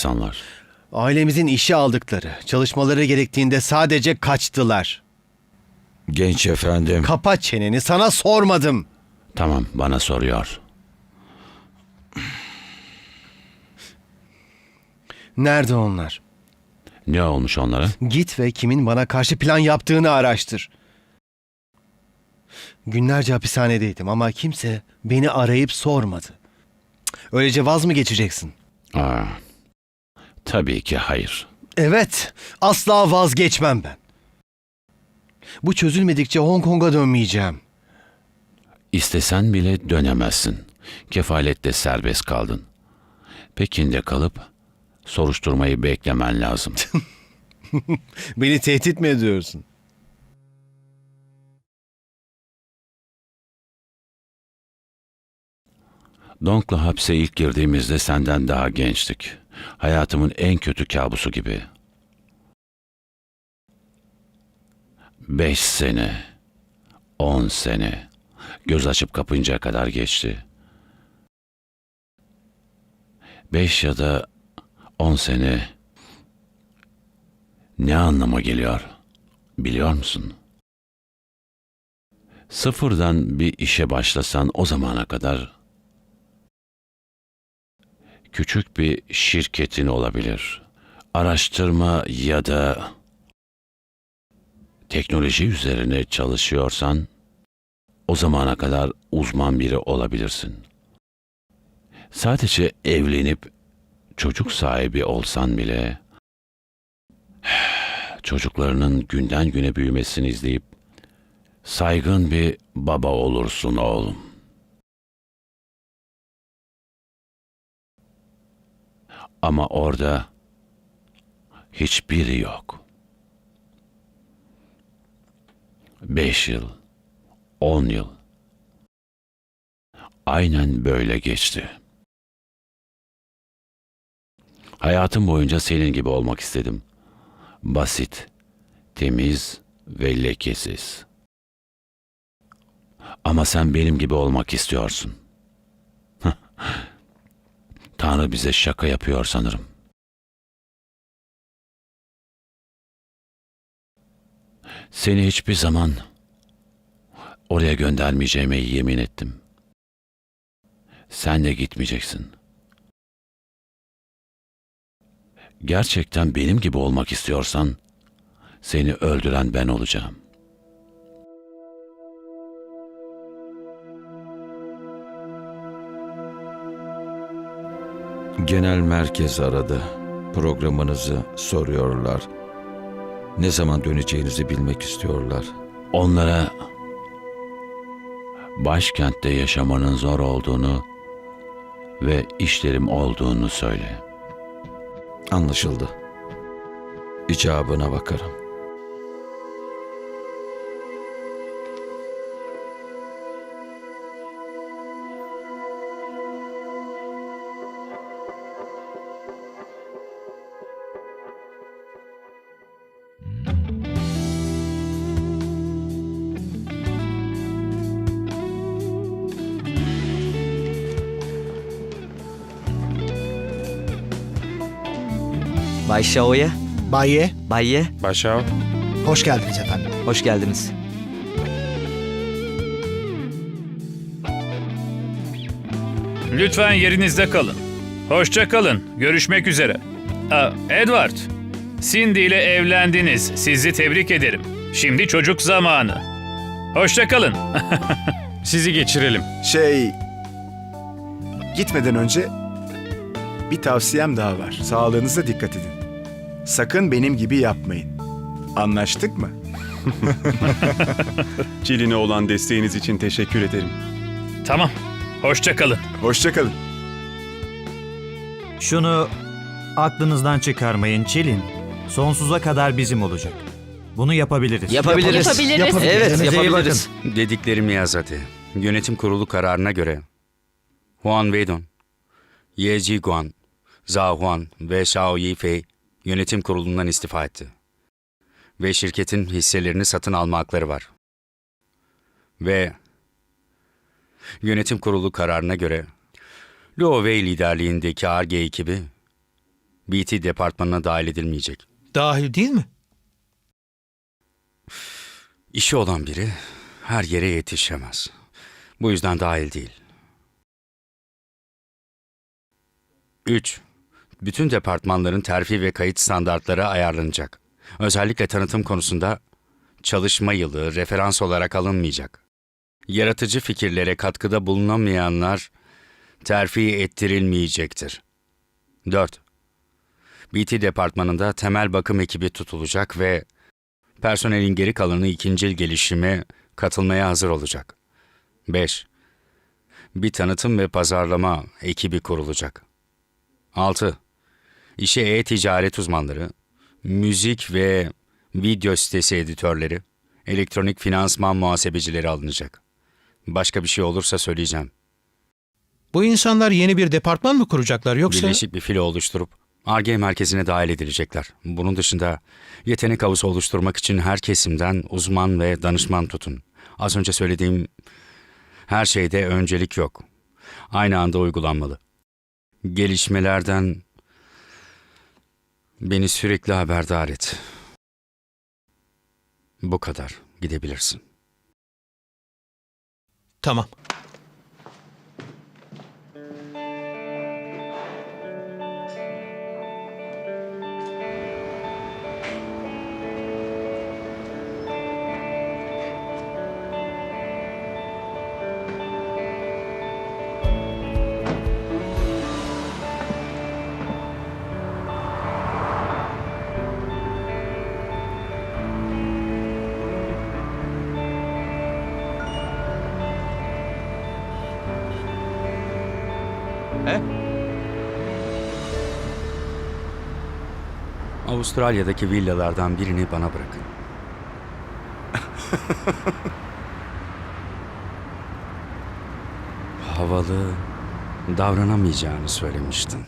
insanlar. Ailemizin işe aldıkları, çalışmaları gerektiğinde sadece kaçtılar. Genç efendim. Kapa çeneni sana sormadım. tamam bana soruyor. Nerede onlar? Ne olmuş onlara? Git ve kimin bana karşı plan yaptığını araştır. Günlerce hapishanedeydim ama kimse beni arayıp sormadı. Öylece vaz mı geçeceksin? Aa, tabii ki hayır. Evet, asla vazgeçmem ben. Bu çözülmedikçe Hong Kong'a dönmeyeceğim. İstesen bile dönemezsin. Kefalette serbest kaldın. Pekin'de kalıp soruşturmayı beklemen lazım. Beni tehdit mi ediyorsun? Donk'la hapse ilk girdiğimizde senden daha gençtik. Hayatımın en kötü kabusu gibi. Beş sene, on sene, göz açıp kapayıncaya kadar geçti. Beş ya da on sene ne anlama geliyor biliyor musun? Sıfırdan bir işe başlasan o zamana kadar küçük bir şirketin olabilir. Araştırma ya da teknoloji üzerine çalışıyorsan o zamana kadar uzman biri olabilirsin. Sadece evlenip çocuk sahibi olsan bile çocuklarının günden güne büyümesini izleyip saygın bir baba olursun oğlum. Ama orada hiçbiri yok. Beş yıl, on yıl. Aynen böyle geçti. Hayatım boyunca senin gibi olmak istedim. Basit, temiz ve lekesiz. Ama sen benim gibi olmak istiyorsun. Tanrı bize şaka yapıyor sanırım. Seni hiçbir zaman oraya göndermeyeceğime yemin ettim. Sen de gitmeyeceksin. Gerçekten benim gibi olmak istiyorsan seni öldüren ben olacağım. Genel merkez aradı. Programınızı soruyorlar. Ne zaman döneceğinizi bilmek istiyorlar. Onlara başkentte yaşamanın zor olduğunu ve işlerim olduğunu söyle. Anlaşıldı. İcabına bakarım. Bay Shao'ya, Baye, Bay Ye, Başav. hoş geldiniz efendim. hoş geldiniz. Lütfen yerinizde kalın. Hoşça kalın. Görüşmek üzere. Aa, Edward, Cindy ile evlendiniz. Sizi tebrik ederim. Şimdi çocuk zamanı. Hoşça kalın. Sizi geçirelim. Şey... Gitmeden önce bir tavsiyem daha var. Sağlığınıza dikkat edin. Sakın benim gibi yapmayın. Anlaştık mı? Çilin'e olan desteğiniz için teşekkür ederim. Tamam. Hoşça kalın. Hoşçakalın. Şunu aklınızdan çıkarmayın Çilin. Sonsuza kadar bizim olacak. Bunu yapabiliriz. Yapabiliriz. Yapabiliriz. Evet, Kendinize iyi yapabiliriz. Dediklerimi yaz hadi. Yönetim kurulu kararına göre Huan Weidong, Ye Jiguan, Zhao Huan ve Xiao Yifei yönetim kurulundan istifa etti. Ve şirketin hisselerini satın alma hakları var. Ve yönetim kurulu kararına göre Luo Wei liderliğindeki ARGE ekibi BT departmanına dahil edilmeyecek. Dahil değil mi? İşi olan biri her yere yetişemez. Bu yüzden dahil değil. 3. Bütün departmanların terfi ve kayıt standartları ayarlanacak. Özellikle tanıtım konusunda çalışma yılı referans olarak alınmayacak. Yaratıcı fikirlere katkıda bulunamayanlar terfi ettirilmeyecektir. 4. BT departmanında temel bakım ekibi tutulacak ve personelin geri kalanı ikincil gelişime katılmaya hazır olacak. 5. Bir tanıtım ve pazarlama ekibi kurulacak. 6. İşe e-ticaret uzmanları, müzik ve video sitesi editörleri, elektronik finansman muhasebecileri alınacak. Başka bir şey olursa söyleyeceğim. Bu insanlar yeni bir departman mı kuracaklar yoksa? Birleşik bir filo oluşturup ARGE merkezine dahil edilecekler. Bunun dışında yetenek havuzu oluşturmak için her kesimden uzman ve danışman tutun. Az önce söylediğim her şeyde öncelik yok. Aynı anda uygulanmalı. Gelişmelerden beni sürekli haberdar et. Bu kadar. Gidebilirsin. Tamam. Avustralya'daki villalardan birini bana bırakın. Havalı davranamayacağını söylemiştin.